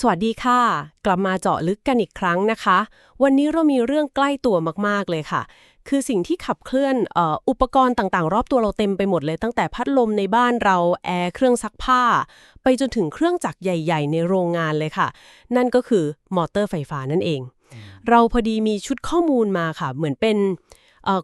สวัสดีค่ะ กลับมาเจาะลึกกันอีกครั้งนะคะ วันนี้เรามีเรื่องใกล้ตัวมากๆเลยค่ะ คือสิ่งที่ขับเคลื่อนเอ่ออุปกรณ์ต่างๆ รอบตัวเราเต็มไปหมดเลย ตั้งแต่พัดลมในบ้านเราแอร์เครื่องซักผ้า ไปจนถึงเครื่องจักรใหญ่ ๆ ในโรงงานเลยค่ะ นั่นก็คือมอเตอร์ไฟฟ้านั่นเอง เราพอดีมีชุดข้อมูลมาค่ะ เหมือนเป็นเอ่อ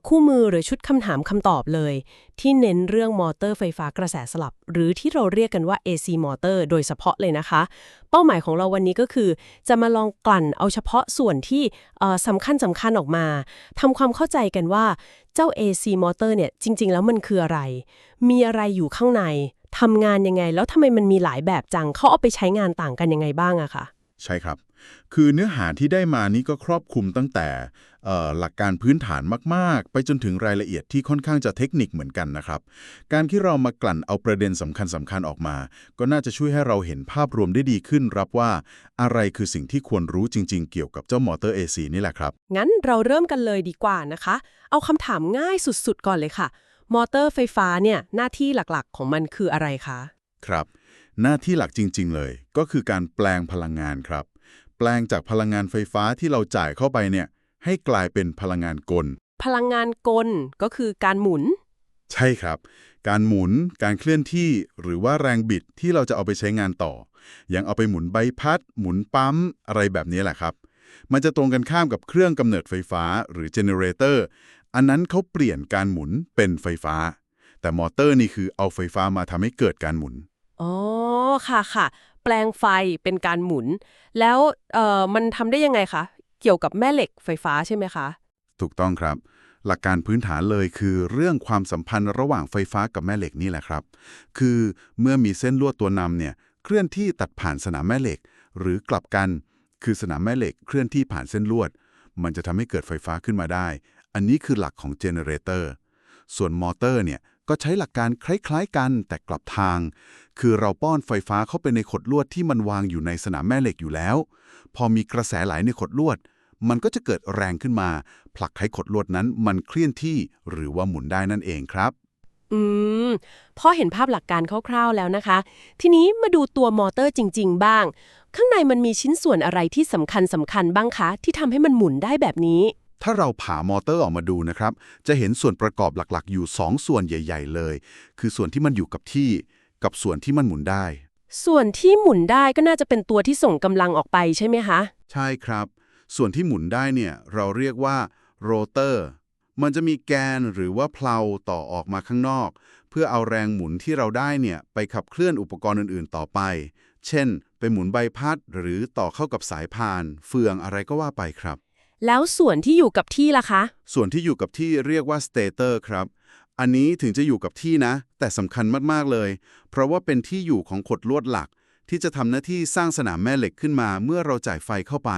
คู่มือหรือชุดคำถามคำตอบเลย ที่เน้นเรื่องมอเตอร์ไฟฟ้ากระแสสลับ หรือที่เราเรียกกันว่า AC มอเตอร์โดยเฉพาะเลยนะคะ เป้าหมายของเราวันนี้ก็คือ จะมาลองกลั่นเอาเฉพาะส่วนที่สำคัญสำคัญออกมาทำความเข้าใจกันว่าเจ้า AC มอเตอร์เนี่ยจริง ๆ แล้วมันคืออะไร มีอะไรอยู่ข้างในทำงานยังไง แล้วทำไมมันมีหลายแบบจังเขาเอาไปใช้งานต่างกันยังไงบ้างอะค่ะใช่ครับ คือเนื้อหาที่ได้มานี้ก็ครอบคลุมตั้งแต่ หลักการพื้นฐานมากๆ ไปจนถึงรายละเอียดที่ค่อนข้างจะเทคนิคเหมือนกันนะครับ การที่เรามากลั่นเอาประเด็นสำคัญสำคัญๆออกมา ก็น่าจะช่วยให้เราเห็นภาพรวมได้ดีขึ้นรับว่าอะไรคือสิ่งที่ควรรู้จริง ๆ เกี่ยวกับเจ้ามอเตอร์ AC นี่แหละครับ งั้นเราเริ่มกันเลยดีกว่านะคะ เอาคำถามง่ายสุดๆ ก่อนเลยค่ะ มอเตอร์ไฟฟ้าเนี่ยหน้าที่หลักๆ ของมันคืออะไรคะครับ หน้าที่หลักจริง ๆ เลย ก็คือการแปลงพลังงานครับ แปลงจากพลังงานไฟฟ้าที่เราจ่ายเข้าไปเนี่ย ให้กลายเป็นพลังงานกล พลังงานกลก็คือการหมุน ใช่ครับ การหมุน การเคลื่อนที่ หรือว่าแรงบิดที่เราจะเอาไปใช้งานต่อ ยังเอาไปหมุนใบพัด หมุนปั๊ม อะไรแบบนี้แหละครับ มันจะตรงกันข้ามกับเครื่องกำเนิดไฟฟ้าหรือเจเนเรเตอร์ อันนั้นเขาเปลี่ยนการหมุนเป็นไฟฟ้า แต่มอเตอร์นี่คือเอาไฟฟ้ามาทำให้เกิดการหมุน อ๋อ ค่ะค่ะ แปลงไฟเป็นการหมุน แล้วเอ่อมันทำได้ยังไงคะ เกี่ยวกับแม่เหล็กไฟฟ้าใช่ไหมคะ ถูกต้องครับ หลักการพื้นฐานเลยคือเรื่องความสัมพันธ์ระหว่างไฟฟ้ากับแม่เหล็กนี่แหละครับ คือเมื่อมีเส้นลวดตัวนำเนี่ยเคลื่อนที่ตัดผ่านสนามแม่เหล็ก หรือกลับกัน คือสนามแม่เหล็กเคลื่อนที่ผ่านเส้นลวด มันจะทำให้เกิดไฟฟ้าขึ้นมาได้ อันนี้คือหลักของเจเนเรเตอร์ส่วนมอเตอร์เนี่ยก็ใช้หลักการคล้ายๆกันแต่กลับทาง คือเราป้อนไฟฟ้าเข้าไปในขดลวดที่มันวางอยู่ในสนามแม่เหล็กอยู่แล้ว พอมีกระแสไหลในขดลวด มันก็จะเกิดแรงขึ้นมา ผลักให้ขดลวดนั้นมันเคลื่อนที่หรือว่าหมุนได้นั่นเองครับ อืมพอเห็นภาพหลักการคร่าวๆแล้วนะคะ ทีนี้มาดูตัวมอเตอร์จริง ๆ บ้าง ข้างในมันมีชิ้นส่วนอะไรที่สำคัญสำคัญบ้างคะ ที่ทำให้มันหมุนได้แบบนี้ ถ้าเราผ่ามอเตอร์ออกมาดูนะครับ จะเห็นส่วนประกอบหลักๆ อยู่ 2 ส่วนใหญ่ ๆ เลย คือส่วนที่มันอยู่กับที่ กับส่วนที่มันหมุนได้ ส่วนที่หมุนได้ก็น่าจะเป็นตัวที่ส่งกำลังออกไปใช่ไหมคะ ใช่ครับ ส่วนที่หมุนได้เนี่ยเราเรียกว่าโรเตอร์มันจะมีแกนหรือว่าเพลาต่อออกมาข้างนอก เพื่อเอาแรงหมุนที่เราได้เนี่ยไปขับเคลื่อนอุปกรณ์อื่นๆ ต่อไป เช่น ไปหมุนใบพัดหรือต่อเข้ากับสายพาน เฟืองอะไรก็ว่าไปครับ แล้วส่วนที่อยู่กับที่ล่ะคะ ส่วนที่อยู่กับที่เรียกว่าสเตเตอร์ครับ อันนี้ถึงจะอยู่กับที่นะ แต่สำคัญมากๆเลย เพราะว่าเป็นที่อยู่ของขดลวดหลัก ที่จะทำหน้าที่สร้างสนามแม่เหล็กขึ้นมาเมื่อเราจ่ายไฟเข้าไป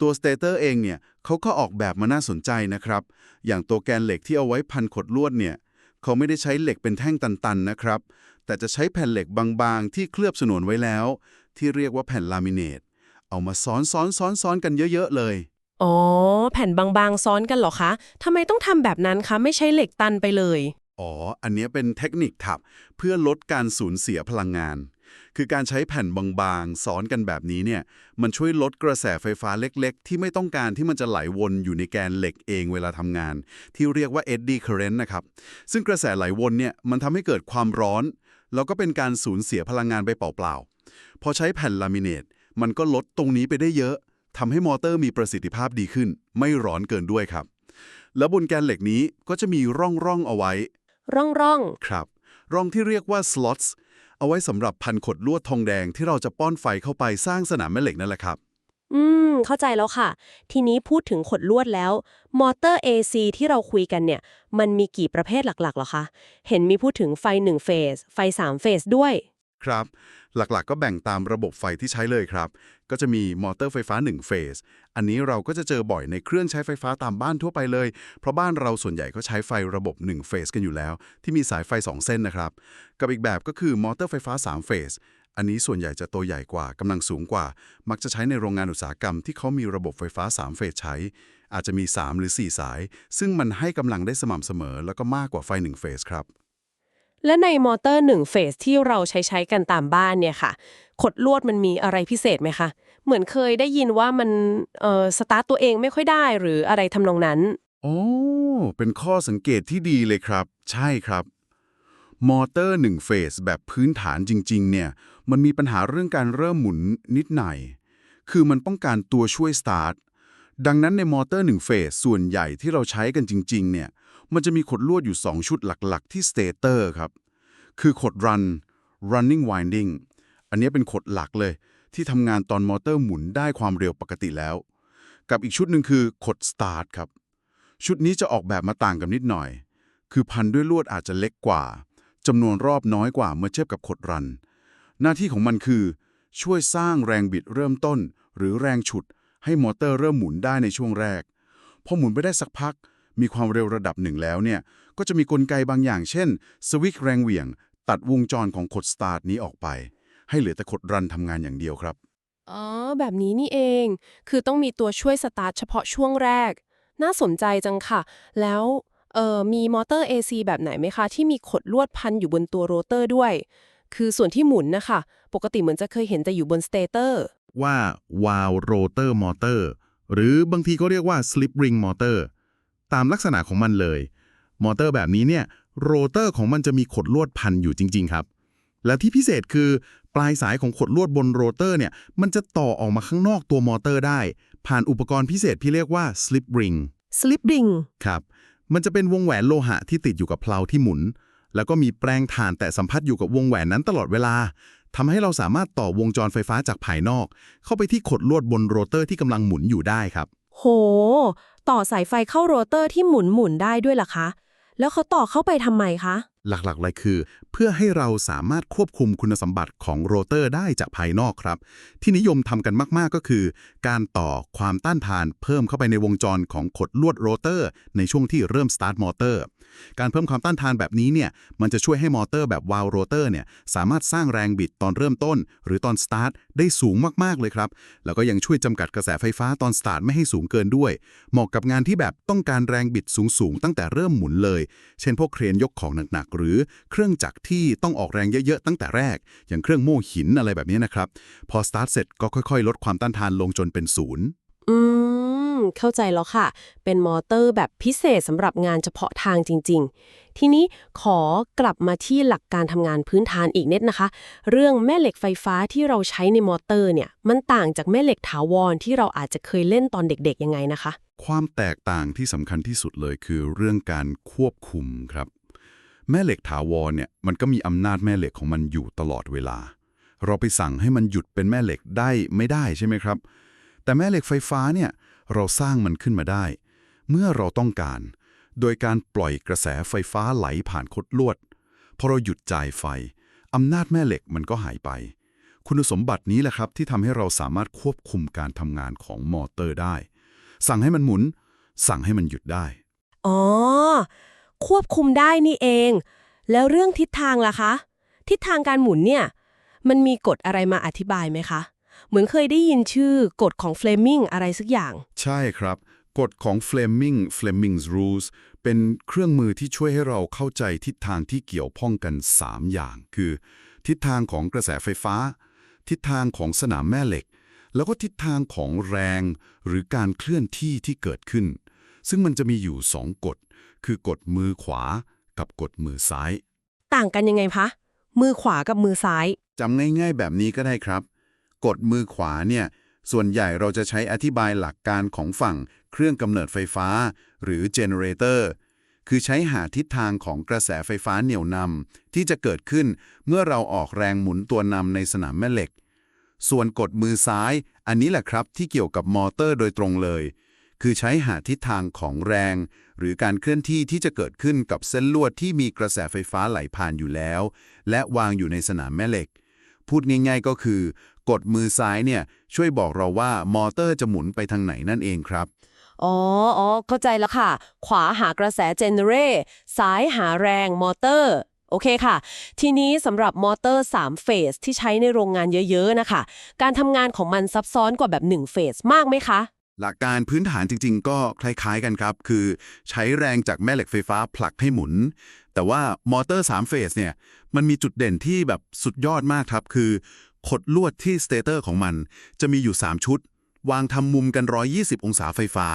ตัวสเตเตอร์เองเนี่ยเขาก็ออกแบบมาน่าสนใจนะครับ อย่างตัวแกนเหล็กที่เอาไว้พันขดลวดเนี่ยเขาไม่ได้ใช้เหล็กเป็นแท่งตันๆนะครับ แต่จะใช้แผ่นเหล็กบางๆ ที่เคลือบสนวนไว้แล้ว ที่เรียกว่าแผ่นลามิเนตเอามาซ้อนซ้อนซ้อนซ้อนกันเยอะๆเลย อ๋อ แผ่นบางๆซ้อนกันเหรอคะทำไมต้องทำแบบนั้นคะไม่ใช้เหล็กตันไปเลย อ๋อ อันเนี้ยเป็นเทคนิคทับเพื่อลดการสูญเสียพลังงาน คือการใช้แผ่นบางๆ ซ้อนกันแบบนี้เนี่ย มันช่วยลดกระแสไฟฟ้าเล็กๆ ที่ไม่ต้องการที่มันจะไหลวนอยู่ในแกนเหล็กเองเวลาทำงาน ที่เรียกว่า eddy current นะครับ ซึ่งกระแสไหลวนเนี่ย มันทำให้เกิดความร้อน แล้วก็เป็นการสูญเสียพลังงานไปเปล่าๆ พอใช้แผ่นลามิเนต มันก็ลดตรงนี้ไปได้เยอะทำให้มอเตอร์มีประสิทธิภาพดีขึ้น ไม่ร้อนเกินด้วยครับ แล้วบนแกนเหล็กนี้ก็จะมีร่องๆเอาไว้ ร่องร่องครับ ร่องที่เรียกว่า slots เอาไว้สำหรับพันขดลวดทองแดงที่เราจะป้อนไฟเข้าไปสร้างสนามแม่เหล็กนั่นแหละครับอืม เข้าใจแล้วค่ะ ทีนี้พูดถึงขดลวดแล้ว มอเตอร์ AC ที่เราคุยกันเนี่ย มันมีกี่ประเภทหลักๆหรอคะ เห็นมีพูดถึงไฟ1เฟส ไฟ3เฟสด้วย ครับ หลักๆก็แบ่งตามระบบไฟที่ใช้เลยครับ ก็จะมีมอเตอร์ไฟฟ้า1เฟส อันนี้เราก็จะเจอบ่อยในเครื่องใช้ไฟฟ้าตามบ้านทั่วไปเลย เพราะบ้านเราส่วนใหญ่ก็ใช้ไฟระบบ1เฟสกันอยู่แล้ว ที่มีสายไฟ 2 เส้นนะครับ กับอีกแบบก็คือมอเตอร์ไฟฟ้า3เฟส อันนี้ส่วนใหญ่จะตัวใหญ่กว่ากำลังสูงกว่า มักจะใช้ในโรงงานอุตสาหกรรมที่เขามีระบบไฟฟ้า3เฟสใช้ อาจจะมี 3 หรือ 4 สาย ซึ่งมันให้กำลังได้สม่ำเสมอ แล้วก็มากกว่าไฟ1เฟสครับ และในมอเตอร์1เฟสที่เราใช้ใช้กันตามบ้านเนี่ยค่ะ ขดลวดมันมีอะไรพิเศษไหมคะ เหมือนเคยได้ยินว่ามันเอ่อสตาร์ตตัวเองไม่ค่อยได้หรืออะไรทำนองนั้น โอ้ เป็นข้อสังเกตที่ดีเลยครับ ใช่ครับ มอเตอร์1เฟสแบบพื้นฐานจริง ๆ เนี่ย มันมีปัญหาเรื่องการเริ่มหมุนนิดหน่อย คือมันต้องการตัวช่วยสตาร์ทดังนั้นในมอเตอร์1เฟสส่วนใหญ่ที่เราใช้กันจริง ๆ เนี่ย มันจะมีขดลวดอยู่ 2 ชุดหลักๆ ที่สเตเตอร์ครับ คือขด run running winding อันนี้เป็นขดหลักเลย ที่ทำงานตอนมอเตอร์หมุนได้ความเร็วปกติแล้ว กับอีกชุดหนึ่งคือขด start ครับ ชุดนี้จะออกแบบมาต่างกันนิดหน่อย คือพันด้วยลวดอาจจะเล็กกว่าจำนวนรอบน้อยกว่าเมื่อเทียบกับขดรัน หน้าที่ของมันคือ ช่วยสร้างแรงบิดเริ่มต้น หรือแรงฉุด ให้มอเตอร์เริ่มหมุนได้ในช่วงแรก พอหมุนไปได้สักพัก มีความเร็วระดับหนึ่งแล้วเนี่ย ก็จะมีกลไกบางอย่าง เช่น สวิตช์แรงเหวี่ยง ตัดวงจรของขดสตาร์ทนี้ออกไป ให้เหลือแต่ขดรันทำงานอย่างเดียวครับ อ๋อ แบบนี้นี่เอง คือต้องมีตัวช่วยสตาร์ทเฉพาะช่วงแรก น่าสนใจจังค่ะ แล้วเอ่อมีมอเตอร์ AC แบบไหนไหมคะ ที่มีขดลวดพันอยู่บนตัวโรเตอร์ด้วย คือส่วนที่หมุนนะคะ ปกติเหมือนจะเคยเห็นแต่อยู่บนสเตเตอร์ ว่าวาลโรเตอร์มอเตอร์ หรือบางทีก็เรียกว่าสลิปริงมอเตอร์ ตามลักษณะของมันเลย มอเตอร์แบบนี้เนี่ยโรเตอร์ของมันจะมีขดลวดพันอยู่จริง ๆ ครับ และที่พิเศษคือ ปลายสายของขดลวดบนโรเตอร์เนี่ยมันจะต่อออกมาข้างนอกตัวมอเตอร์ได้ ผ่านอุปกรณ์พิเศษที่เรียกว่าสลิปริงสลิปริงครับ มันจะเป็นวงแหวนโลหะที่ติดอยู่กับเพลาที่หมุน แล้วก็มีแปรงถ่านแต่สัมผัสอยู่กับวงแหวนนั้นตลอดเวลาทำให้เราสามารถต่อวงจรไฟฟ้าจากภายนอก เข้าไปที่ขดลวดบนโรเตอร์ที่กำลังหมุนอยู่ได้ครับ โห ต่อสายไฟเข้าโรเตอร์ที่หมุนหมุนได้ด้วยล่ะคะ แล้วเขาต่อเข้าไปทำไมคะ หลักๆเลยคือ เพื่อให้เราสามารถควบคุมคุณสมบัติของโรเตอร์ได้จากภายนอกครับ ที่นิยมทำกันมากๆก็คือ การต่อความต้านทานเพิ่มเข้าไปในวงจรของขดลวดโรเตอร์ ในช่วงที่เริ่มสตาร์ทมอเตอร์การเพิ่มความต้านทานแบบนี้เนี่ยมันจะช่วยให้มอเตอร์แบบวาลโรเตอร์เนี่ยสามารถสร้างแรงบิดตอนเริ่มต้น หรือตอนสตาร์ทได้สูงมากๆเลยครับแล้วก็ยังช่วยจำกัดกระแสไฟฟ้าตอนสตาร์ทไม่ให้สูงเกินด้วย เหมาะกับงานที่แบบต้องการแรงบิดสูงๆตั้งแต่เริ่มหมุนเลย เช่นพวกเครนยกของหนักๆหรือเครื่องจักรที่ต้องออกแรงเยอะๆตั้งแต่แรก อย่างเครื่องโม่หินอะไรแบบนี้นะครับ พอสตาร์ทเสร็จก็ค่อยๆ ลดความต้านทานลงจนเป็นศูนย์อืม เข้าใจแล้วค่ะ เป็นมอเตอร์แบบพิเศษสำหรับงานเฉพาะทางจริง ๆ ทีนี้ขอกลับมาที่หลักการทำงานพื้นฐานอีกนิดนะคะ เรื่องแม่เหล็กไฟฟ้าที่เราใช้ในมอเตอร์เนี่ย มันต่างจากแม่เหล็กถาวรที่เราอาจจะเคยเล่นตอนเด็กๆ ยังไงนะคะ ความแตกต่างที่สำคัญที่สุดเลยคือเรื่องการควบคุมครับ แม่เหล็กถาวรเนี่ยมันก็มีอำนาจแม่เหล็กของมันอยู่ตลอดเวลา เราไปสั่งให้มันหยุดเป็นแม่เหล็กได้ไม่ได้ใช่ไหมครับ แต่แม่เหล็กไฟฟ้าเนี่ยเราสร้างมันขึ้นมาได้ เมื่อเราต้องการ โดยการปล่อยกระแสไฟฟ้าไหลผ่านคดลวดพอเราหยุดจ่ายไฟอำนาจแม่เหล็กมันก็หายไป คุณสมบัตินี้แหละครับที่ทำให้เราสามารถควบคุมการทำงานของมอเตอร์ได้ สั่งให้มันหมุน สั่งให้มันหยุดได้ อ๋อ ควบคุมได้นี่เอง แล้วเรื่องทิศทางล่ะคะ ทิศทางการหมุนเนี่ย มันมีกฎอะไรมาอธิบายไหมคะ เหมือนเคยได้ยินชื่อกฎของเฟลมิงอะไรสักอย่าง ใช่ครับ กฎของ Fleming Fleming's Rules เป็นเครื่องมือที่ช่วยให้เราเข้าใจทิศทางที่เกี่ยวข้องกัน 3 อย่าง คือ ทิศทางของกระแสไฟฟ้า ทิศทางของสนามแม่เหล็ก แล้วก็ทิศทางของแรง หรือการเคลื่อนที่ที่เกิดขึ้น ซึ่งมันจะมีอยู่ 2 กฎ คือกฎมือขวากับกฎมือซ้าย ต่างกันยังไงคะ มือขวากับมือซ้าย จำง่ายๆแบบนี้ก็ได้ครับ กดมือขวาเนี่ย ส่วนใหญ่เราจะใช้อธิบายหลักการของฝั่งเครื่องกำเนิดไฟฟ้า หรือเจเนเรเตอร์คือใช้หาทิศทางของกระแสไฟฟ้าเหนี่ยวนำที่จะเกิดขึ้นเมื่อเราออกแรงหมุนตัวนำในสนามแม่เหล็ก ส่วนกดมือซ้าย อันนี้แหละครับที่เกี่ยวกับมอเตอร์โดยตรงเลย คือใช้หาทิศทางของแรง หรือการเคลื่อนที่ที่จะเกิดขึ้นกับเส้นลวดที่มีกระแสไฟฟ้าไหลผ่านอยู่แล้ว และวางอยู่ในสนามแม่เหล็ก พูดง่ายๆก็คือกดมือซ้ายเนี่ยช่วยบอกเราว่ามอเตอร์จะหมุนไปทางไหนนั่นเองครับอ๋ออ๋อเข้าใจแล้วค่ะ ขวาหากระแสเจเนเรตซ้ายหาแรงมอเตอร์ โอเคค่ะ ทีนี้สำหรับมอเตอร์ 3 เฟสที่ใช้ในโรงงานเยอะ ๆ นะคะ การทำงานของมันซับซ้อนกว่าแบบ 1 เฟสมากไหมคะ หลักการพื้นฐานจริง ๆ ก็คล้ายๆกันครับ คือใช้แรงจากแม่เหล็กไฟฟ้าผลักให้หมุน แต่ว่ามอเตอร์3เฟสเนี่ยมันมีจุดเด่นที่แบบสุดยอดมากครับ คือขดลวดที่สเตเตอร์ของมันจะมีอยู่ 3 ชุด วางทำมุมกัน 120 องศาไฟฟ้า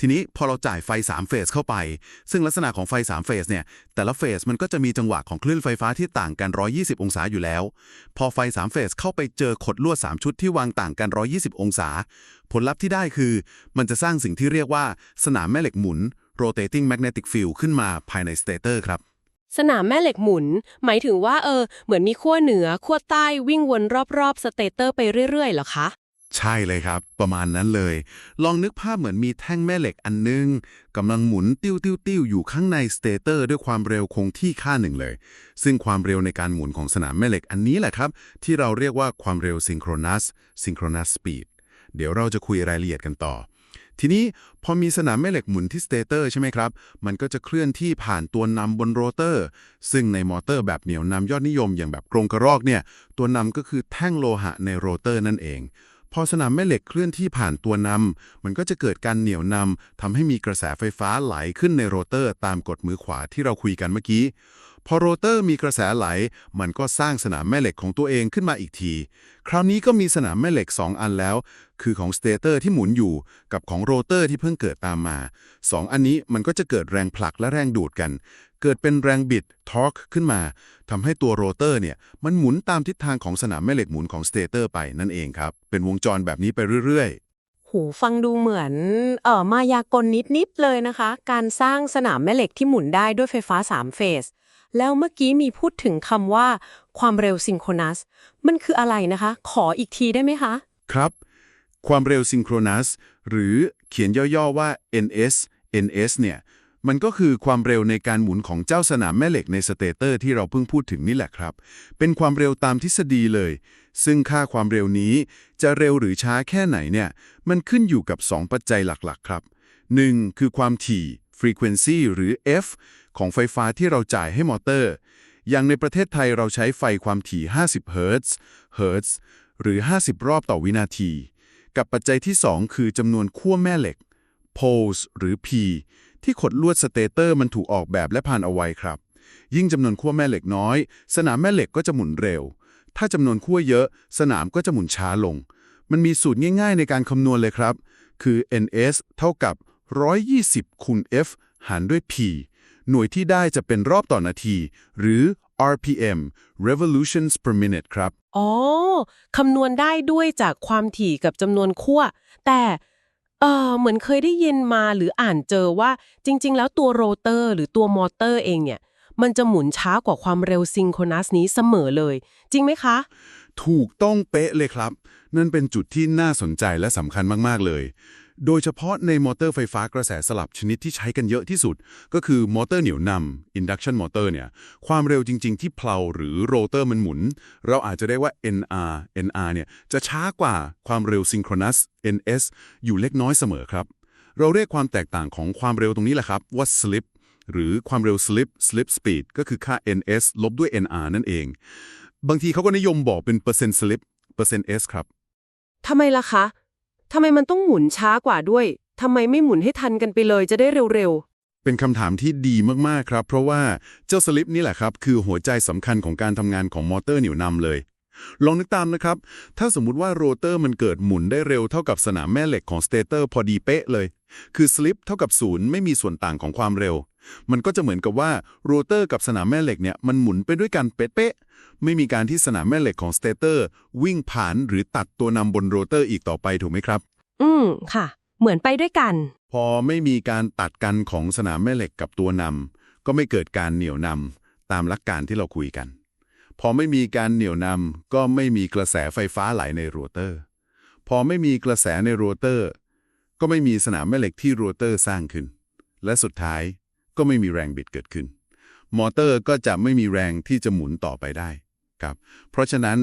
ทีนี้พอเราจ่ายไฟ 3 เฟสเข้าไป ซึ่งลักษณะของไฟ 3 เฟสเนี่ย แต่ละเฟสมันก็จะมีจังหวะของคลื่นไฟฟ้าที่ต่างกัน 120 องศาอยู่แล้ว พอไฟ 3 เฟสเข้าไปเจอขดลวด 3 ชุดที่วางต่างกัน 120 องศา ผลลัพธ์ที่ได้คือ มันจะสร้างสิ่งที่เรียกว่าสนามแม่เหล็กหมุน rotating magnetic field ขึ้นมาภายในสเตเตอร์ครับสนามแม่เหล็กหมุน หมายถึงว่าเออ เหมือนมีขั้วเหนือขั้วใต้วิ่งวนรอบๆสเตเตอร์ไปเรื่อยๆเหรอคะ ใช่เลยครับ ประมาณนั้นเลย ลองนึกภาพเหมือนมีแท่งแม่เหล็กอันนึงกำลังหมุนติ้วติ้วติ้วอยู่ข้างในสเตเตอร์ด้วยความเร็วคงที่ค่าหนึ่งเลย ซึ่งความเร็วในการหมุนของสนามแม่เหล็กอันนี้แหละครับ ที่เราเรียกว่าความเร็วซิงโครนัสซิงโครนัสสปีดเดี๋ยวเราจะคุยรายละเอียดกันต่อ ทีนี้พอมีสนามแม่เหล็กหมุนที่สเตเตอร์ใช่ไหมครับ มันก็จะเคลื่อนที่ผ่านตัวนำบนโรเตอร์ ซึ่งในมอเตอร์แบบเหนียวนำยอดนิยมอย่างแบบกรงกระรอกเนี่ย ตัวนำก็คือแท่งโลหะในโรเตอร์นั่นเอง พอสนามแม่เหล็กเคลื่อนที่ผ่านตัวนำมันก็จะเกิดการเหนี่ยวนำทำให้มีกระแสไฟฟ้าไหลขึ้นในโรเตอร์ตามกฎมือขวาที่เราคุยกันเมื่อกี้ พอโรเตอร์มีกระแสไหล มันก็สร้างสนามแม่เหล็กของตัวเองขึ้นมาอีกที คราวนี้ก็มีสนามแม่เหล็ก 2 อันแล้ว คือของสเตเตอร์ที่หมุนอยู่ กับของโรเตอร์ที่เพิ่งเกิดตามมา 2 อันนี้มันก็จะเกิดแรงผลักและแรงดูดกัน เกิดเป็นแรงบิดทอร์กขึ้นมาทำให้ตัวโรเตอร์เนี่ย มันหมุนตามทิศทางของสนามแม่เหล็กหมุนของสเตเตอร์ไปนั่นเองครับ เป็นวงจรแบบนี้ไปเรื่อยๆหูฟังดูเหมือนเอ่อมายากลนิด ๆ เลยนะคะ การสร้างสนามแม่เหล็กที่หมุนได้ด้วยไฟฟ้า 3 เฟส แล้วเมื่อกี้มีพูดถึงคำว่า ความเร็วซิงโครนัส มันคืออะไรนะคะ ขออีกทีได้ไหมคะ ครับ ความเร็วซิงโครนัส หรือเขียนย่อๆว่า ns ns เนี่ย มันก็คือความเร็วในการหมุนของเจ้าสนามแม่เหล็กในสเตเตอร์ที่เราเพิ่งพูดถึงนี่แหละครับ เป็นความเร็วตามทฤษฎีเลย ซึ่งค่าความเร็วนี้จะเร็วหรือช้าแค่ไหนเนี่ย มันขึ้นอยู่กับ 2 ปัจจัยหลักๆ ครับ 1. คือความถี่ frequency หรือ f ของไฟฟ้าที่เราจ่ายให้มอเตอร์ อย่างในประเทศไทยเราใช้ไฟความถี่ 50 เฮิรตซ์เฮิรตซ์หรือ 50 รอบต่อวินาที กับปัจจัยที่ 2 คือจำนวนขั้วแม่เหล็ก poles หรือ p ที่ขดลวดสเตเตอร์มันถูกออกแบบและพันเอาไว้ครับ ยิ่งจำนวนขั้วแม่เหล็กน้อย สนามแม่เหล็กก็จะหมุนเร็ว ถ้าจำนวนขั้วเยอะ สนามก็จะหมุนช้าลง มันมีสูตรง่ายๆในการคำนวณเลยครับ คือ ns เท่ากับ 120 คูณ f หารด้วย p หน่วยที่ได้จะเป็นรอบต่อนาที หรือ rpm revolutions per minute ครับ อ๋อ คำนวณได้ด้วยจากความถี่กับจำนวนขั้ว แต่เออเหมือนเคยได้ยินมาหรืออ่านเจอว่าจริง ๆ แล้วตัวโรเตอร์ หรือตัวมอเตอร์เองเนี่ย มันจะหมุนช้ากว่าความเร็วซิงโครนัสนี้เสมอเลย จริงไหมคะ ถูกต้องเป๊ะเลยครับ นั่นเป็นจุดที่น่าสนใจและสำคัญมาก ๆ เลย โดยเฉพาะในมอเตอร์ไฟฟ้ากระแสสลับชนิดที่ใช้กันเยอะที่สุด ก็คือมอเตอร์เหนี่ยวนำ induction motor เนี่ย ความเร็วจริง ๆ ที่เพลาหรือโรเตอร์มันหมุน เราอาจจะได้ว่า NR NR เนี่ยจะช้ากว่าความเร็วซิงโครนัส NS อยู่เล็กน้อยเสมอครับ เราเรียกความแตกต่างของความเร็วตรงนี้แหละครับว่า slip หรือความเร็ว slip slip speed ก็คือค่า ns ลบด้วย nr นั่นเอง บางทีเขาก็นิยมบอกเป็นเปอร์เซ็นต์ slip เปอร์เซ็นต์ s ครับทำไมล่ะคะ ทำไมมันต้องหมุนช้ากว่าด้วยทำไมไม่หมุนให้ทันกันไปเลยจะได้เร็วเป็นคำถามที่ดีมาก ๆ ครับ เพราะว่าเจ้าสลิปนี่แหละครับ คือหัวใจสำคัญของการทำงานของมอเตอร์เหนี่ยวนำเลย ลองนึกตามนะครับ ถ้าสมมุติว่าโรเตอร์มันเกิดหมุนได้เร็วเท่ากับสนามแม่เหล็กของสเตเตอร์พอดีเป๊ะเลย คือสลิปเท่ากับศูนย์ไม่มีส่วนต่างของความเร็ว มันก็จะเหมือนกับว่าโรเตอร์กับสนามแม่เหล็กเนี่ยมันหมุนไปด้วยกันเป๊ะๆไม่มีการที่สนามแม่เหล็กของสเตเตอร์วิ่งผ่านหรือตัดตัวนำบนโรเตอร์อีกต่อไปถูกไหมครับๆอืมค่ะ เหมือนไปด้วยกัน พอไม่มีการตัดกันของสนามแม่เหล็กกับตัวนำก็ไม่เกิดการเหนี่ยวนำตามหลักการที่เราคุยกัน พอไม่มีการเหนี่ยวนำก็ไม่มีกระแสไฟฟ้าไหลในโรเตอร์ พอไม่มีกระแสในโรเตอร์ ก็ไม่มีสนามแม่เหล็กที่โรเตอร์สร้างขึ้น และสุดท้ายก็ไม่มีแรงบิดเกิดขึ้น มอเตอร์ก็จะไม่มีแรงที่จะหมุนต่อไปได้ครับเพราะฉะนั้น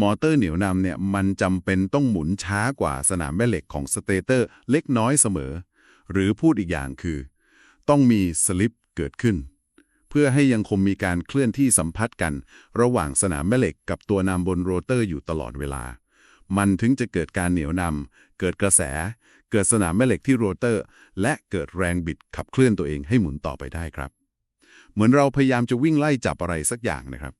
มอเตอร์เหนี่ยวนำเนี่ยมันจำเป็นต้องหมุนช้ากว่าสนามแม่เหล็กของสเตเตอร์เล็กน้อยเสมอ หรือพูดอีกอย่างคือ ต้องมีสลิปเกิดขึ้น เพื่อให้ยังคงมีการเคลื่อนที่สัมพัทธ์กัน ระหว่างสนามแม่เหล็กกับตัวนำบนโรเตอร์อยู่ตลอดเวลา มันถึงจะเกิดการเหนี่ยวนำเกิดกระแส เกิดสนามแม่เหล็กที่โรเตอร์ และเกิดแรงบิดขับเคลื่อนตัวเองให้หมุนต่อไปได้ครับ เหมือนเราพยายามจะวิ่งไล่จับอะไรสักอย่างนะครับ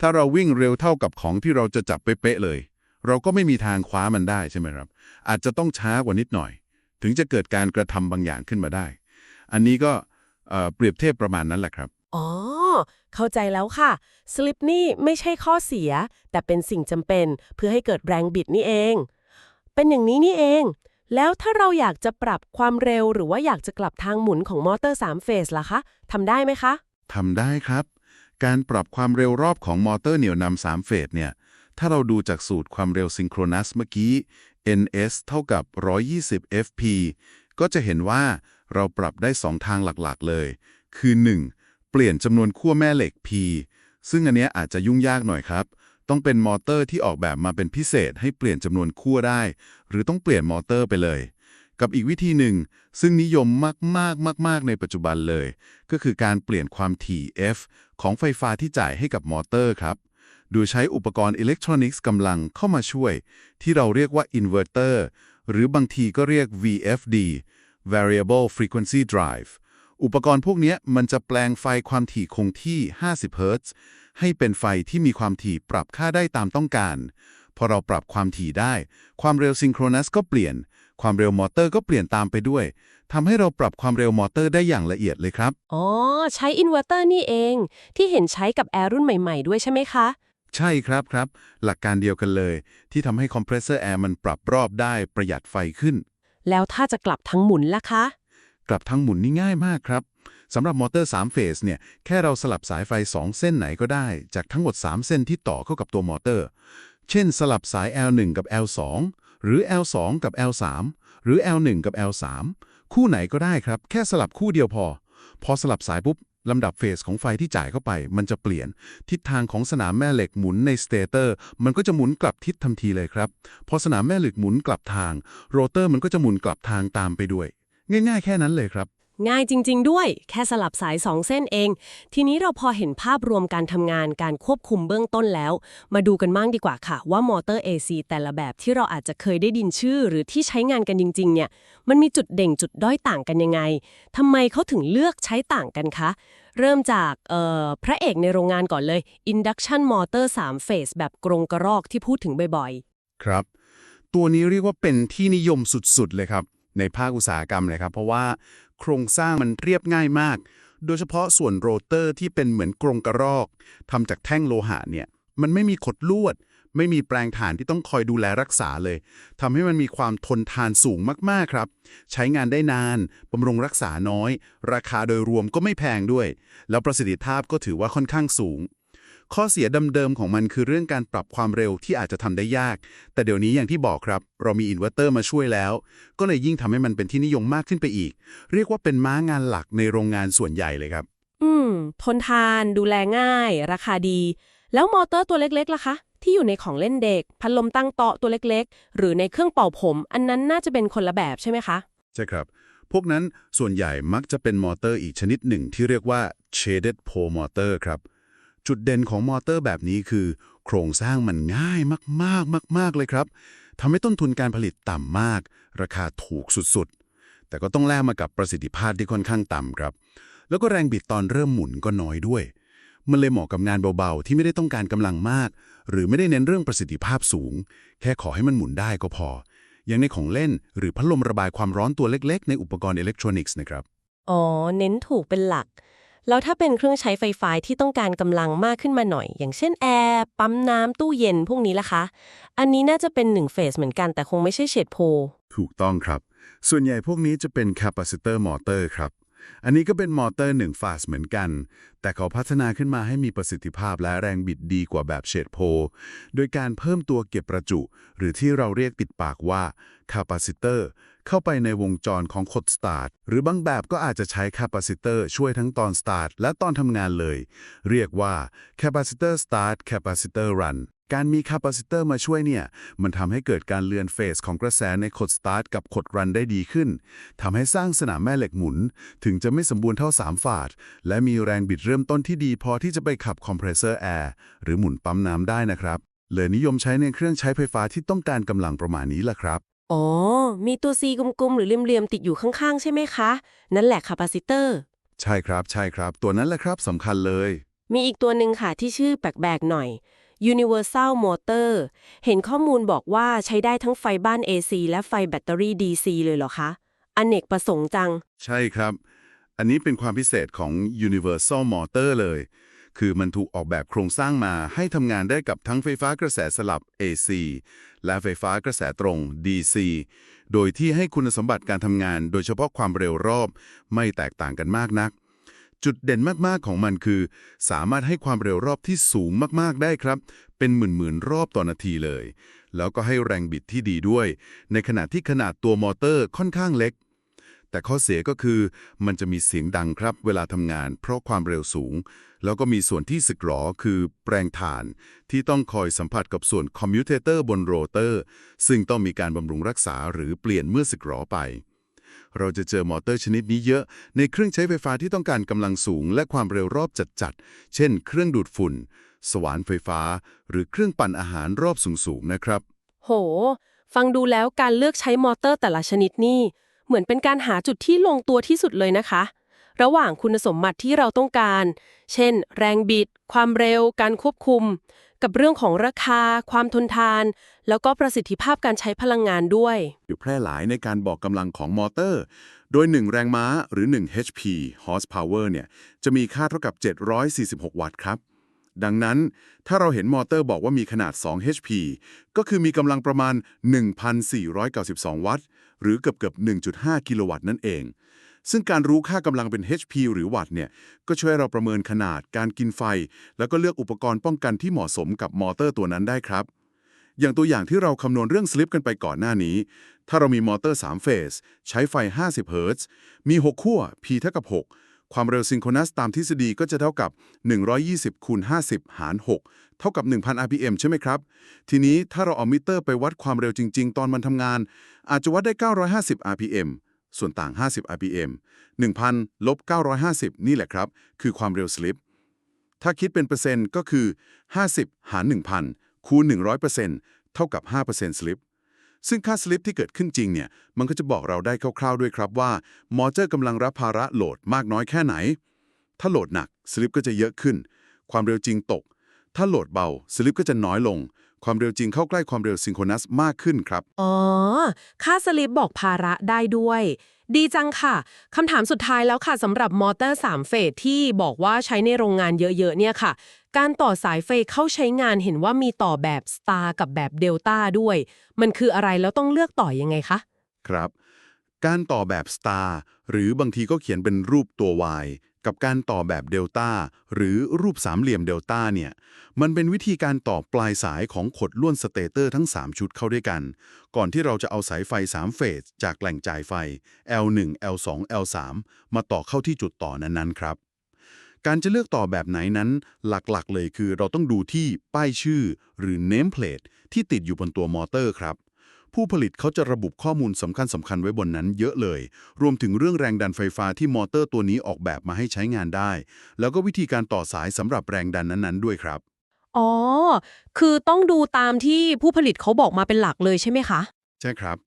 ถ้าเราวิ่งเร็วเท่ากับของที่เราจะจับเป๊ะเลย เราก็ไม่มีทางคว้ามันได้ใช่ไหมครับ อาจจะต้องช้ากว่านิดหน่อย ถึงจะเกิดการกระทำบางอย่างขึ้นมาได้ อันนี้ก็เอ่อเปรียบเทียบประมาณนั้นแหละครับ อ๋อ เข้าใจแล้วค่ะ สลิปนี่ไม่ใช่ข้อเสีย แต่เป็นสิ่งจำเป็นเพื่อให้เกิดแรงบิดนี่เอง เป็นอย่างนี้นี่เอง แล้วถ้าเราอยากจะปรับความเร็วหรือว่าอยากจะกลับทางหมุนของมอเตอร์3เฟสล่ะคะทำได้ไหมคะทำได้ครับ การปรับความเร็วรอบของมอเตอร์เหนี่ยวนำ3เฟสเนี่ย ถ้าเราดูจากสูตรความเร็วซิงโครนัสเมื่อกี้ ns เท่ากับ 120 fp ก็จะเห็นว่าเราปรับได้ 2 ทางหลักๆเลย คือ 1. เปลี่ยนจำนวนขั้วแม่เหล็ก p ซึ่งอันเนี้ยอาจจะยุ่งยากหน่อยครับ ต้องเป็นมอเตอร์ที่ออกแบบมาเป็นพิเศษให้เปลี่ยนจำนวนขั้วได้ หรือต้องเปลี่ยนมอเตอร์ไปเลย กับอีกวิธีหนึ่ง ซึ่งนิยมมากๆมาก ๆ ในปัจจุบันเลย ก็คือการเปลี่ยนความถี่ F ของไฟฟ้าที่จ่ายให้กับมอเตอร์ครับโดยใช้อุปกรณ์อิเล็กทรอนิกส์กำลังเข้ามาช่วย ที่เราเรียกว่าอินเวอร์เตอร์หรือบางทีก็เรียก VFD Variable Frequency Drive อุปกรณ์พวกเนี้ยมันจะแปลงไฟความถี่คงที่ 50 เฮิรตซ์ให้เป็นไฟที่มีความถี่ปรับค่าได้ตามต้องการ พอเราปรับความถี่ได้ ความเร็วซิงโครนัสก็เปลี่ยน ความเร็วมอเตอร์ก็เปลี่ยนตามไปด้วยทำให้เราปรับความเร็วมอเตอร์ได้อย่างละเอียดเลยครับ อ๋อ ใช้อินเวอร์เตอร์นี่เอง ที่เห็นใช้กับแอร์รุ่นใหม่ ๆ ด้วยใช่ไหมคะใช่ครับครับ หลักการเดียวกันเลย ที่ทำให้คอมเพรสเซอร์แอร์มันปรับรอบได้ประหยัดไฟขึ้น แล้วถ้าจะกลับทั้งหมุนล่ะคะ กลับทางหมุนนี่ง่ายมากครับสำหรับมอเตอร์3เฟสเนี่ยแค่เราสลับสายไฟ 2 เส้นไหนก็ได้ จากทั้งหมด 3 เส้นที่ต่อเข้ากับตัวมอเตอร์ เช่นสลับสาย L1 กับ L2 หรือ L2 กับ L3 หรือ L1 กับ L3 คู่ไหนก็ได้ครับ แค่สลับคู่เดียวพอ พอสลับสายปุ๊บลำดับเฟสของไฟที่จ่ายเข้าไป มันจะเปลี่ยน ทิศทางของสนามแม่เหล็กหมุนในสเตเตอร์ มันก็จะหมุนกลับทิศทันทีเลยครับ พอสนามแม่เหล็กหมุนกลับทาง โรเตอร์มันก็จะหมุนกลับทางตามไปด้วย ง่ายๆ แค่นั้นเลยครับ ง่ายจริง ๆ ด้วย แค่สลับสาย2เส้นเอง ทีนี้เราพอเห็นภาพรวมการทำงานการควบคุมเบื้องต้นแล้ว มาดูกันบ้างดีกว่าค่ะ ว่ามอเตอร์ AC แต่ละแบบที่เราอาจจะเคยได้ดินชื่อ หรือที่ใช้งานกันจริง ๆ เนี่ย มันมีจุดเด่งจุดด้อยต่างกันยังไงทำไมเขาถึงเลือกใช้ต่างกันคะ เริ่มจากเอ่อพระเอกในโรงงานก่อนเลย Induction Motor 3 Phase แบบกรงกระรอกที่พูดถึงบ่อยครับ ตัวนี้เรียกว่าเป็นที่นิยมสุดๆเลยครับ ในภาคอุตสาหกรรมเลยครับ เพราะว่าโครงสร้างมันเรียบง่ายมาก โดยเฉพาะส่วนโรเตอร์ที่เป็นเหมือนกรงกระรอกทำจากแท่งโลหะเนี่ยมันไม่มีขดลวด ไม่มีแปลงฐานที่ต้องคอยดูแลรักษาเลยทำให้มันมีความทนทานสูงมากๆครับ ใช้งานได้นานบำรุงรักษาน้อย ราคาโดยรวมก็ไม่แพงด้วย แล้วประสิทธิภาพก็ถือว่าค่อนข้างสูง ข้อเสียเดิมๆของมันคือเรื่องการปรับความเร็วที่อาจจะทำได้ยาก แต่เดี๋ยวนี้อย่างที่บอกครับ เรามีอินเวอร์เตอร์มาช่วยแล้ว ก็เลยยิ่งทำให้มันเป็นที่นิยมมากขึ้นไปอีก เรียกว่าเป็นม้างานหลักในโรงงานส่วนใหญ่เลยครับๆอืม ทนทาน ดูแลง่าย ราคาดี แล้วมอเตอร์ตัวเล็กๆล่ะคะ ที่อยู่ในของเล่นเด็ก พัดลมตั้งโต๊ะตัวเล็กๆ หรือในเครื่องเป่าผม อันนั้นน่าจะเป็นคนละแบบใช่ไหมคะ ใช่ครับพวกนั้นส่วนใหญ่มักจะเป็นมอเตอร์อีกชนิดหนึ่งที่เรียกว่า shaded pole motor ครับ จุดเด่นของมอเตอร์แบบนี้คือ โครงสร้างมันง่ายมากๆมาก ๆ เลยครับทำให้ต้นทุนการผลิตต่ำมาก ราคาถูกสุดๆ แต่ก็ต้องแลกมากับประสิทธิภาพที่ค่อนข้างต่ำครับ แล้วก็แรงบิดตอนเริ่มหมุนก็น้อยด้วย มันเลยเหมาะกับงานเบาๆ ที่ไม่ได้ต้องการกำลังมาก หรือไม่ได้เน้นเรื่องประสิทธิภาพสูง แค่ขอให้มันหมุนได้ก็พอ อย่างในของเล่น หรือพัดลมระบายความร้อนตัวเล็ก ๆ ในอุปกรณ์อิเล็กทรอนิกส์นะครับ อ๋อ เน้นถูกเป็นหลัก แล้วถ้าเป็นเครื่องใช้ไฟฟ้าที่ต้องการกำลังมากขึ้นมาหน่อย อย่างเช่นแอร์ปั๊มน้ำตู้เย็นพวกนี้ล่ะคะ อันนี้น่าจะเป็นหนึ่งเฟสเหมือนกันแต่คงไม่ใช่เฉดโพลถูกต้องครับ ส่วนใหญ่พวกนี้จะเป็นแคปซิเตอร์มอเตอร์ครับ อันนี้ก็เป็นมอเตอร์หนึ่งฟาสเหมือนกัน แต่เขาพัฒนาขึ้นมาให้มีประสิทธิภาพและแรงบิดดีกว่าแบบเฉดโพ โดยการเพิ่มตัวเก็บประจุ หรือที่เราเรียกติดปากว่า capacitor เข้าไปในวงจรของขดสตาร์ทหรือบางแบบก็อาจจะใช้ capacitor ช่วยทั้งตอนสตาร์ทและตอนทำงานเลย เรียกว่า capacitor start capacitor run การมีคาปาซิเตอร์มาช่วยเนี่ย มันทำให้เกิดการเลือนเฟสของกระแสในขดสตาร์ทกับขดรันได้ดีขึ้น ทำให้สร้างสนามแม่เหล็กหมุน ถึงจะไม่สมบูรณ์เท่า 3 ฝาด และมีแรงบิดเริ่มต้นที่ดีพอที่จะไปขับคอมเพรสเซอร์แอร์หรือหมุนปั๊มน้ำได้นะครับ เลยนิยมใช้ในเครื่องใช้ไฟฟ้าที่ต้องการกำลังประมาณนี้แหละครับ อ๋อ มีตัว C กลมๆ หรือเหลี่ยมๆ ติดอยู่ข้างๆ ใช่ไหมคะ นั่นแหละคาปาซิเตอร์ ใช่ครับ ใช่ครับ ตัวนั้นแหละครับสำคัญเลย มีอีกตัวหนึ่งค่ะที่ชื่อแปลกๆหน่อย Universal Motor เห็นข้อมูลบอกว่าใช้ได้ทั้งไฟบ้าน AC และไฟแบตเตอรี่ DC เลยเหรอคะอเนกประสงค์จัง ใช่ครับ อันนี้เป็นความพิเศษของ Universal Motor เลย คือมันถูกออกแบบโครงสร้างมาให้ทำงานได้กับทั้งไฟฟ้ากระแสสลับ AC และไฟฟ้ากระแสตรง DC โดยที่ให้คุณสมบัติการทำงาน โดยเฉพาะความเร็วรอบ ไม่แตกต่างกันมากนัก จุดเด่นมากๆของมันคือ สามารถให้ความเร็วรอบที่สูงมากๆได้ครับ เป็นหมื่นๆรอบต่อนาทีเลย แล้วก็ให้แรงบิดที่ดีด้วย ในขณะที่ขนาดตัวมอเตอร์ค่อนข้างเล็ก แต่ข้อเสียก็คือ มันจะมีเสียงดังครับ เวลาทำงาน เพราะความเร็วสูง แล้วก็มีส่วนที่สึกหรอคือแปลงถ่าน ที่ต้องคอยสัมผัสกับส่วนคอมมิวเตอร์บนโรเตอร์ ซึ่งต้องมีการบำรุงรักษาหรือเปลี่ยนเมื่อสึกหรอไป เราจะเจอมอเตอร์ชนิดนี้เยอะ ในเครื่องใช้ไฟฟ้าที่ต้องการกำลังสูง และความเร็วรอบจัดๆ เช่น เครื่องดูดฝุ่น สว่านไฟฟ้า หรือเครื่องปั่นอาหารรอบสูงๆนะครับ โห ฟังดูแล้วการเลือกใช้มอเตอร์แต่ละชนิดนี่เหมือนเป็นการหาจุดที่ลงตัวที่สุดเลยนะคะ ระหว่างคุณสมบัติที่เราต้องการ เช่น แรงบิด ความเร็ว การควบคุม กับเรื่องของราคา ความทนทาน แล้วก็ประสิทธิภาพการใช้พลังงานด้วย อยู่แพร่หลายในการบอกกำลังของมอเตอร์ โดย 1 แรงม้าหรือ 1 HP horsepower เนี่ยจะมีค่าเท่ากับ 746 วัตต์ครับ ดังนั้นถ้าเราเห็นมอเตอร์บอกว่ามีขนาด 2 HP ก็คือมีกำลังประมาณ 1,492 วัตต์ หรือเกือบเกือบ1.5 กิโลวัตต์นั่นเอง ซึ่งการรู้ค่ากำลังเป็น HP หรือวัตต์เนี่ย ก็ช่วยเราประเมินขนาด การกินไฟ แล้วก็เลือกอุปกรณ์ป้องกันที่เหมาะสมกับมอเตอร์ตัวนั้นได้ครับ อย่างตัวอย่างที่เราคำนวณเรื่องสลิปกันไปก่อนหน้านี้ ถ้าเรามีมอเตอร์3เฟสใช้ไฟ 50เฮิรตซ์มี 6 ขั้ว P เท่ากับ 6 ความเร็วซิงโครนัสตามทฤษฎีก็จะเท่ากับ 120คูณ50 หาร 6 เท่ากับ 1,000 rpm ใช่ไหมครับ ทีนี้ถ้าเราเอามิเตอร์ไปวัดความเร็วจริง ๆ ตอนมันทำงาน อาจจะวัดได้ 950 rpm ส่วนต่าง 50 rpm 1,000ลบ950 นี่แหละครับ คือความเร็วสลิป ถ้าคิดเป็นเปอร์เซ็นต์ก็คือ 50 หาร 1,000 คูณ 100%เท่ากับ 5%สลิป ซึ่งค่าสลิปที่เกิดขึ้นจริงเนี่ย มันก็จะบอกเราได้คร่าวๆด้วยครับว่า มอเตอร์กำลังรับภาระโหลดมากน้อยแค่ไหน ถ้าโหลดหนักสลิปก็จะเยอะขึ้น ความเร็วจริงตก ถ้าโหลดเบาสลิปก็จะน้อยลง ความเร็วจริงเข้าใกล้ความเร็วซิงโครนัสมากขึ้นครับ อ๋อ ค่าสลิปบอกภาระได้ด้วย ดีจังค่ะ คำถามสุดท้ายแล้วค่ะสำหรับมอเตอร์ 3 เฟสที่บอกว่าใช้ในโรงงานเยอะๆ เนี่ยค่ะ การต่อสายไฟเข้าใช้งานเห็นว่ามีต่อแบบ Star กับแบบ Delta ด้วย มันคืออะไรแล้วต้องเลือกต่อยังไงคะ ครับ การต่อแบบ Star หรือบางทีก็เขียนเป็นรูปตัว Y กับการต่อแบบเดลต้าหรือรูปสามเหลี่ยมเดลต้าเนี่ยมันเป็นวิธีการต่อปลายสายของขดลวดสเตเตอร์ทั้ง 3 ชุดเข้าด้วยกัน ก่อนที่เราจะเอาสายไฟ 3 เฟส จากแหล่งจ่ายไฟ L1 L2 L3 มาต่อเข้าที่จุดต่อนั้นๆครับการจะเลือกต่อแบบไหนนั้น หลักๆ เลยคือเราต้องดูที่ป้ายชื่อหรือ name plate ที่ติดอยู่บนตัวมอเตอร์ครับ ผู้ผลิตเขาจะระบุข้อมูลสำคัญสำคัญไว้บนนั้นเยอะเลย รวมถึงเรื่องแรงดันไฟฟ้าที่มอเตอร์ตัวนี้ออกแบบมาให้ใช้งานได้ แล้วก็วิธีการต่อสายสำหรับแรงดันนั้นๆ ด้วยครับ อ๋อ คือต้องดูตามที่ผู้ผลิตเขาบอกมาเป็นหลักเลยใช่ไหมคะ ใช่ครับ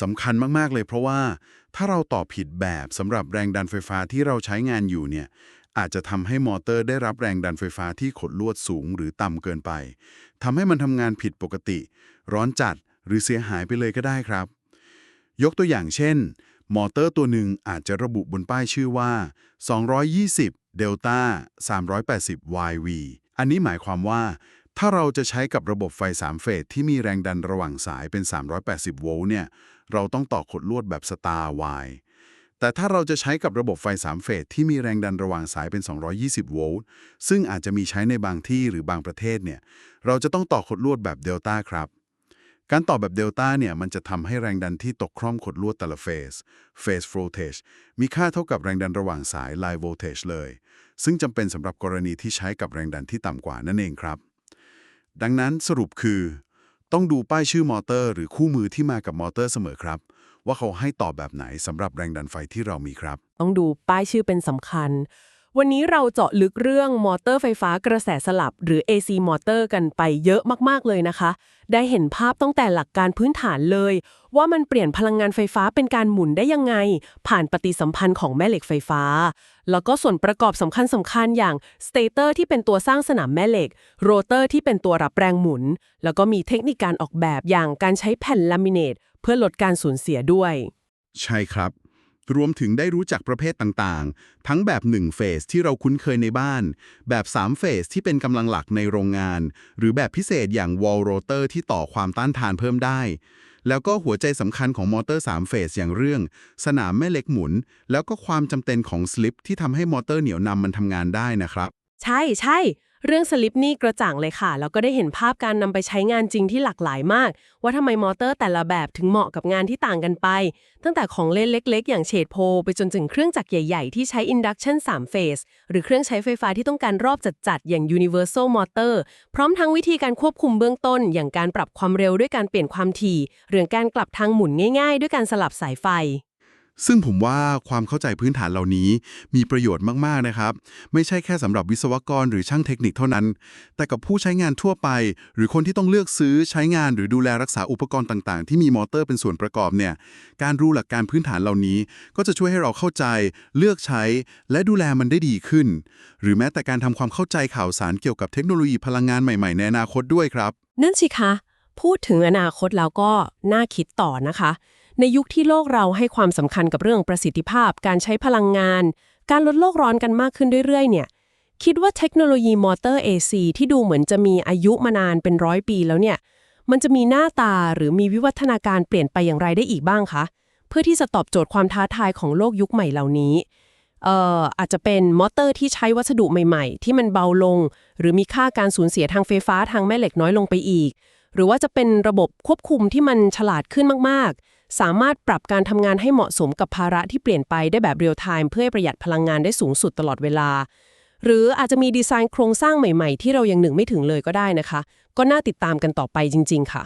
สำคัญมากๆเลยเพราะว่าถ้าเราต่อผิดแบบสำหรับแรงดันไฟฟ้าที่เราใช้งานอยู่เนี่ยอาจจะทำให้มอเตอร์ได้รับแรงดันไฟฟ้าที่ขดลวดสูงหรือต่ำเกินไปทำให้มันทำงานผิดปกติ ร้อนจัด หรือเสียหายไปเลยก็ได้ครับ ยกตัวอย่างเช่น มอเตอร์ตัวหนึ่งอาจจะระบุบนป้ายชื่อว่า 220เดลต้า380 YV อันนี้หมายความว่า ถ้าเราจะใช้กับระบบไฟ 3 เฟสที่มีแรงดันระหว่างสายเป็น 380 โวลต์เนี่ย เราต้องต่อขดลวดแบบสตาร์ Y แต่ถ้าเราจะใช้กับระบบไฟ 3 เฟสที่มีแรงดันระหว่างสายเป็น 220 โวลต์ ซึ่งอาจจะมีใช้ในบางที่หรือบางประเทศเนี่ย เราจะต้องต่อขดลวดแบบเดลต้าครับ การต่อแบบเดลต้าเนี่ยมันจะทำให้แรงดันที่ตกคร่อมขดลวดแต่ละเฟส Phase Voltage มีค่าเท่ากับแรงดันระหว่างสาย Line Voltage เลย ซึ่งจำเป็นสำหรับกรณีที่ใช้กับแรงดันที่ต่ำกว่านั่นเองครับ ดังนั้นสรุปคือ ต้องดูป้ายชื่อมอเตอร์หรือคู่มือที่มากับมอเตอร์เสมอครับ ว่าเขาให้ต่อแบบไหนสำหรับแรงดันไฟที่เรามีครับ ต้องดูป้ายชื่อเป็นสำคัญ วันนี้เราเจาะลึกเรื่องมอเตอร์ไฟฟ้ากระแสสลับ หรือ AC มอเตอร์กันไปเยอะมาก ๆ เลยนะคะ ได้เห็นภาพตั้งแต่หลักการพื้นฐานเลย ว่ามันเปลี่ยนพลังงานไฟฟ้าเป็นการหมุนได้ยังไง ผ่านปฏิสัมพันธ์ของแม่เหล็กไฟฟ้า แล้วก็ส่วนประกอบสำคัญสคัญๆอย่างสเตเตอร์ที่เป็นตัวสร้างสนามแม่เหล็ก โรเตอร์ที่เป็นตัวรับแรงหมุน แล้วก็มีเทคนิคการออกแบบอย่างการใช้แผ่นลามิเนตเพื่อลดการสูญเสียด้วย ใช่ครับ รวมถึงได้รู้จักประเภทต่างๆ ทั้งแบบ 1 เฟสที่เราคุ้นเคยในบ้าน แบบ 3 เฟสที่เป็นกำลังหลักในโรงงาน หรือแบบพิเศษอย่าง wall rotor ที่ต่อความต้านทานเพิ่มได้ แล้วก็หัวใจสำคัญของมอเตอร์ 3 เฟสอย่างเรื่อง สนามแม่เหล็กหมุน แล้วก็ความจำเป็นของสลิปที่ทำให้มอเตอร์เหนียวนำมันทำงานได้นะครับ ใช่ใช่ เรื่องสลิปนี่กระจ่างเลยค่ะ แล้วก็ได้เห็นภาพการนำไปใช้งานจริงที่หลากหลายมาก ว่าทำไมมอเตอร์แต่ละแบบถึงเหมาะกับงานที่ต่างกันไป ตั้งแต่ของเล่นเล็ก ๆ อย่างเฉดโพ ไปจนถึงเครื่องจักรใหญ่ ๆ ที่ใช้ induction 3เฟสหรือเครื่องใช้ไฟฟ้าที่ต้องการรอบจัดๆอย่าง universal motor พร้อมทั้งวิธีการควบคุมเบื้องต้น อย่างการปรับความเร็วด้วยการเปลี่ยนความถี่หรือการกลับทางหมุนง่าย ๆ ด้วยการสลับสายไฟ ซึ่งผมว่าความเข้าใจพื้นฐานเหล่านี้มีประโยชน์มาก ๆ นะครับ ไม่ใช่แค่สำหรับวิศวกรหรือช่างเทคนิคเท่านั้น แต่กับผู้ใช้งานทั่วไป หรือคนที่ต้องเลือกซื้อใช้งานหรือดูแลรักษาอุปกรณ์ต่าง ๆ ที่มีมอเตอร์เป็นส่วนประกอบเนี่ย การรู้หลักการพื้นฐานเหล่านี้ ก็จะช่วยให้เราเข้าใจ เลือกใช้ และดูแลมันได้ดีขึ้น หรือแม้แต่การทำความเข้าใจข่าวสารเกี่ยวกับเทคโนโลยีพลังงานใหม่ๆในอนาคตด้วยครับ นั่นสิคะ พูดถึงอนาคตแล้วก็น่าคิดต่อนะคะ ในยุคที่โลกเราให้ความสำคัญกับเรื่องประสิทธิภาพ การใช้พลังงาน การลดโลกร้อนกันมากขึ้นเรื่อยๆ เนี่ย คิดว่าเทคโนโลยีมอเตอร์ AC ที่ดูเหมือนจะมีอายุมานานเป็นร้อยปีแล้วเนี่ย มันจะมีหน้าตาหรือมีวิวัฒนาการเปลี่ยนไปอย่างไรได้อีกบ้างคะ เพื่อที่จะตอบโจทย์ความท้าทายของโลกยุคใหม่เหล่านี้เอ่ออาจจะเป็นมอเตอร์ที่ใช้วัสดุใหม่ๆ ที่มันเบาลง หรือมีค่าการสูญเสียทางไฟฟ้าทางแม่เหล็กน้อยลงไปอีก หรือว่าจะเป็นระบบควบคุมที่มันฉลาดขึ้นมาก สามารถปรับการทำงานให้เหมาะสมกับภาระที่เปลี่ยนไปได้แบบเรียลไทม์เพื่อประหยัดพลังงานได้สูงสุดตลอดเวลา หรืออาจจะมีดีไซน์โครงสร้างใหม่ๆ ที่เรายังหนึ่งไม่ถึงเลยก็ได้นะคะ ก็น่าติดตามกันต่อไปจริง ๆ ค่ะ